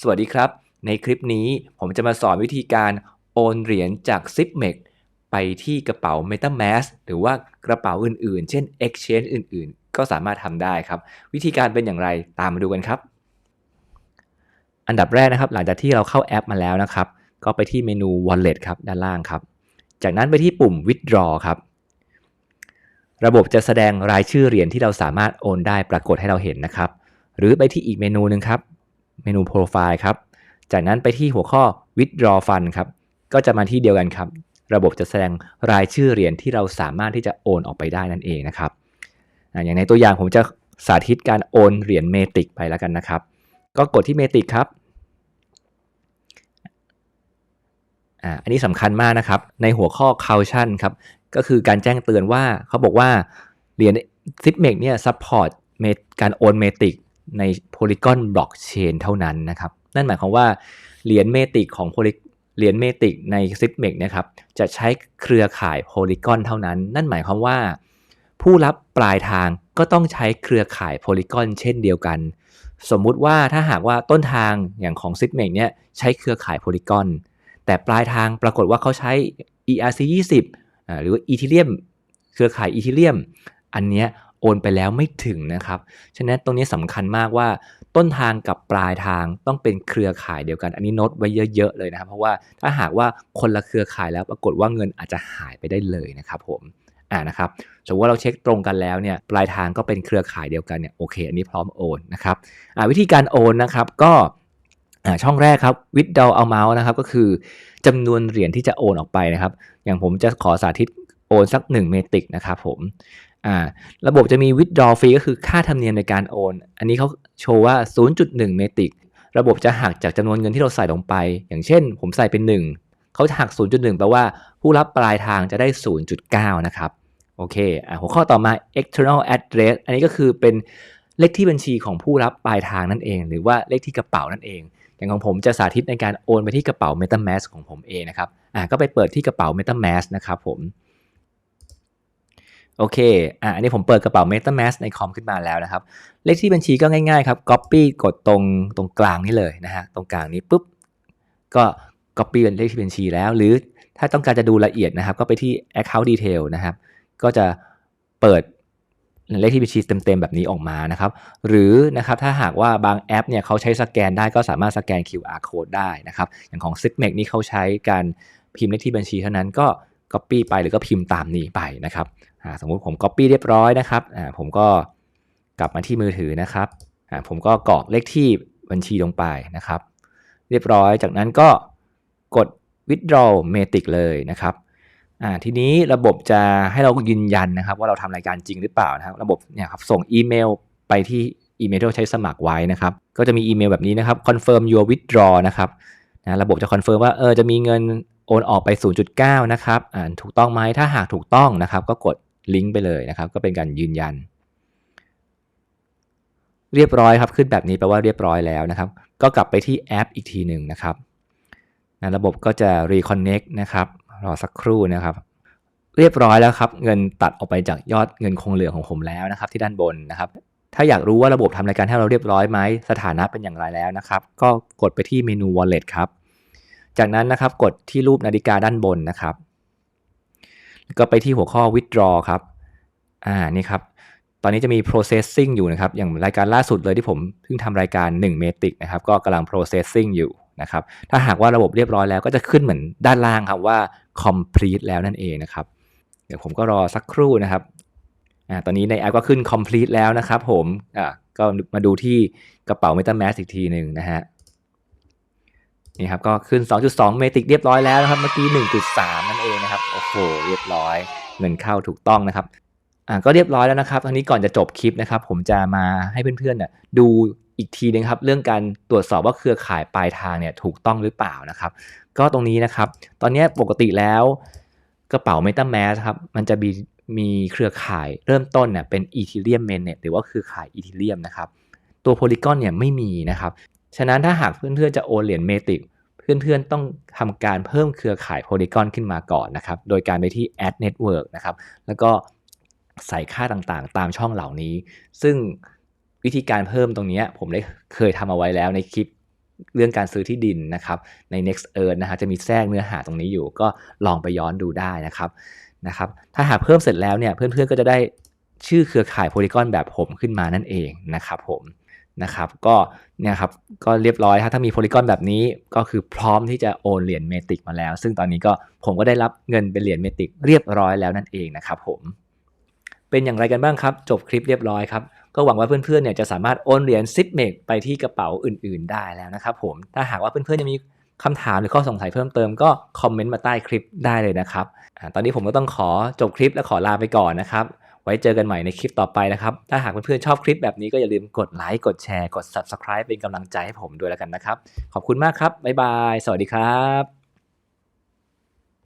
สวัสดีครับ ในคลิปนี้ผมจะมาสอนวิธีการโอนเหรียญจาก z i p m e x ไปที่กระเป๋า MetaMask หรือว่ากระเป๋าอื่นๆ เช่น Exchange อื่นๆ ก็สามารถทำได้ครับ วิธีการเป็นอย่างไรตามมาดูกันครับ อันดับแรกนะครับ หลังจากที่เราเข้าแอปมาแล้วนะครับ ก็ไปที่เมนู Wallet ครับด้านล่างครับ จากนั้นไปที่ปุ่ม Withdraw ครับ ระบบจะแสดงรายชื่อเหรียญที่เราสามารถโอนได้ปรากฏให้เราเห็นนะครับ หรือไปที่อีกเมนูหนึ่งครับ เมนู Profile ครับ จากนั้นไปที่หัวข้อ Withdraw Fund ครับ ก็จะมาที่เดียวกันครับ ระบบจะแสดงรายชื่อเหรียญที่เราสามารถที่จะโอนออกไปได้นั่นเองนะครับ อย่างในตัวอย่างผมจะสาธิตการโอนเหรียญเมติกไปแล้วกันนะครับ ก็กดที่เมติกครับอันนี้สำคัญมากนะครับ ในหัวข้อ caution ครับ ก็คือการแจ้งเตือนว่าเขาบอกว่าเหรียญ z i p m e x เนี่ย support การโอนเมติก ใน Polygon Blockchain เท่านั้นนะครับ นั่นหมายความว่าเหรียญเมติกของ Poly เหรียญเมติกใน z i p m e x นะครับจะใช้เครือข่าย Polygon เท่านั้น นั่นหมายความว่า ผู้รับปลายทางก็ต้องใช้เครือข่าย Polygon เช่นเดียวกัน สมมุติว่าถ้าหากว่าต้นทางอย่างของ z i p m e x เนี่ยใช้เครือข่าย Polygon แต่ปลายทางปรากฏว่าเขาใช้ ERC20 หรือว่า Ethereum เครือข่าย Ethereum อันเนี้ย โอนไปแล้วไม่ถึงนะครับ ฉะนั้นตรงนี้สำคัญมากว่าต้นทางกับปลายทางต้องเป็นเครือข่ายเดียวกัน อันนี้โน้ตไว้เยอะ ๆ เลยนะครับ เพราะว่าถ้าหากว่าคนละเครือข่ายแล้วปรากฏว่าเงินอาจจะหายไปได้เลยนะครับผมอ่านะครับสมมติว่าเราเช็คตรงกันแล้วเนี่ยปลายทางก็เป็นเครือข่ายเดียวกันเนี่ยโอเค อันนี้พร้อมโอนนะครับอ่าวิธีการโอนนะครับก็ช่องแรกครับ withdraw amount นะครับก็คือจำนวนเหรียญที่จะโอนออกไปนะครับ อย่างผมจะขอสาธิตโอนสัก 1 เมติกนะครับผม อ่าระบบจะมี withdraw fee ก็คือค่าธรรมเนียมในการโอน อันนี้เขาโชว์ว่า 0.1 เมติก ระบบจะหักจากจำนวนเงินที่เราใส่ลงไป อย่างเช่น ผมใส่เป็น 1 เขาจะหัก 0.1 แปลว่าผู้รับปลายทางจะได้ 0.9 นะครับ โอเคอ่าหัวข้อต่อมา external address อันนี้ก็คือเป็นเลขที่บัญชีของผู้รับปลายทางนั่นเอง หรือว่าเลขที่กระเป๋านั่นเอง อย่างของผมจะสาธิตในการโอนไปที่กระเป๋า MetaMask ของผมเองนะครับอ่าก็ไปเปิดที่กระเป๋า MetaMask นะครับผม โอเค อะ อันนี้ผมเปิดกระเป๋า MetaMask ในคอมขึ้นมาแล้วนะครับ เลขที่บัญชีก็ง่ายๆครับ Copy กดตรงตรงกลางนี่เลยนะฮะ ตรงกลางนี้ปุ๊บ ก็ Copy เป็นเลขที่บัญชีแล้ว หรือถ้าต้องการจะดูละเอียดนะครับ ก็ไปที่ Account Detail นะครับ ก็จะเปิดเลขที่บัญชีเต็มๆแบบนี้ออกมานะครับ หรือนะครับถ้าหากว่าบางแอปเนี่ยเขาใช้สแกนได้ก็สามารถสแกน QR code ได้นะครับ อย่างของ s i g m e นี่เขาใช้การพิมพ์เลขที่บัญชีเท่านั้นก็ Copy ไปหรือก็พิมพ์ตามนี้ไปนะครับ สมมุติผม Copy เรียบร้อยนะครับผมก็กลับมาที่มือถือนะครับผมก็กรอกเลขที่บัญชีลงไปนะครับ เรียบร้อยจากนั้นก็กด withdraw matic เลยนะครับทีนี้ระบบจะให้เรายืนยันนะครับ ว่าเราทำรายการจริงหรือเปล่านะครับ ระบบเนี่ยครับส่งอีเมลไปที่อีเมลที่เราใช้สมัครไว้นะครับ ก็จะมีอีเมลแบบนี้นะครับ confirm your withdraw นะครับนะระบบจะคอนเฟิร์มว่าเออจะมีเงินโอนออกไป 0.9 นะครับอ่าถูกต้องไหมถ้าหากถูกต้องนะครับ ก็กด ลิงก์ไปเลยนะครับ ก็เป็นการยืนยัน เรียบร้อยครับขึ้นแบบนี้แปลว่าเรียบร้อยแล้วนะครับ ก็กลับไปที่แอปอีกทีหนึ่งนะครับนะระบบก็จะ reconnect นะครับรอสักครู่นะครับ เรียบร้อยแล้วครับ เงินตัดออกไปจากยอดเงินคงเหลือของผมแล้วนะครับ ที่ด้านบนนะครับ ถ้าอยากรู้ว่าระบบทำรายการให้เราเรียบร้อยไหมสถานะเป็นอย่างไรแล้วนะครับ ก็กดไปที่เมนู wallet ครับ จากนั้นนะครับกดที่รูปนาฬิกาด้านบนนะครับ ก็ไปที่หัวข้อ withdraw ครับ อ่า นี่ครับ ตอนนี้จะมี processing อยู่นะครับ อย่างรายการล่าสุดเลยที่ผมเพิ่งทำรายการ1 metric นะครับ ก็กำลัง processing อยู่นะครับ ถ้าหากว่าระบบเรียบร้อยแล้วก็จะขึ้นเหมือนด้านล่างครับว่า complete แล้วนั่นเองนะครับ เดี๋ยวผมก็รอสักครู่นะครับ อ่า ตอนนี้ในแอปก็ขึ้น complete แล้วนะครับ ผม อ่า ก็มาดูที่กระเป๋า MetaMask อีกทีหนึ่งนะฮะนี่ครับก็ขึ้น 2.2 เมตริกเรียบร้อยแล้วนะครับ เมื่อกี้ 1.3 นั่นเองนะครับ โหเรียบร้อย เงินเข้าถูกต้องนะครับอ่าก็เรียบร้อยแล้วนะครับทีนี้ก่อนจะจบคลิปนะครับ ผมจะมาให้เพื่อนๆเนี่ยดูอีกทีนึงครับ เรื่องการตรวจสอบว่าเครือข่ายปลายทางเนี่ยถูกต้องหรือเปล่านะครับ ก็ตรงนี้นะครับ ตอนนี้ปกติแล้วกระเป๋า m e t a m a s ครับมันจะมีมีเครือข่ายเริ่มต้นเนี่ยเป็น Ethereum Mainnet หรือว่าเครือข่าย Ethereum นะครับ ตัว Polygon เนี่ยไม่มีนะครับ ฉะนั้นถ้าหากเพื่อนๆจะโอนเหรียญเมติก เพื่อนๆต้องทำการเพิ่มเครือข่าย Polygon ขึ้นมาก่อนนะครับ โดยการไปที่ Add Network นะครับ แล้วก็ใส่ค่าต่างๆ ตามช่องเหล่านี้ ซึ่งวิธีการเพิ่มตรงนี้ผมได้เคยทำเอาไว้แล้วในคลิปเรื่องการซื้อที่ดินนะครับ ใน next earn นะฮะจะมีแทรกเนื้อหาตรงนี้อยู่ก็ลองไปย้อนดูได้นะครับนะครับ ถ้าหากเพิ่มเสร็จแล้วเนี่ยเพื่อนๆก็จะได้ชื่อเครือข่ายโพลีกอนแบบผมขึ้นมานั่นเองนะครับผม นะครับก็เนี่ยครับก็เรียบร้อยครับถ้ามีโพลีกอนแบบนี้ก็คือพร้อมที่จะโอนเหรียญเมติกมาแล้ว ซึ่งตอนนี้ก็ผมก็ได้รับเงินเป็นเหรียญเมติกเรียบร้อยแล้วนั่นเองนะครับผมเป็นอย่างไรกันบ้างครับ จบคลิปเรียบร้อยครับก็หวังว่าเพื่อนๆเนี่ยจะสามารถโอนเหรียญซิปเมกไปที่กระเป๋าอื่น ๆ ได้แล้วนะครับผมถ้าหากว่าเพื่อนๆยังมีคำถามหรือข้อสงสัยเพิ่มเติมก็คอมเมนต์มาใต้คลิปได้เลยนะครับอตอนนี้ผมก็ต้องขอจบคลิปและขอลาไปก่อนนะครับ ไว้เจอกันใหม่ในคลิปต่อไปนะครับ ถ้าหากเพื่อนๆชอบคลิปแบบนี้ก็อย่าลืมกดไลค์ กดแชร์ กด Subscribe เป็นกำลังใจให้ผมด้วยแล้วกันนะครับ ขอบคุณมากครับ บ๊ายบาย สวัสดีครับ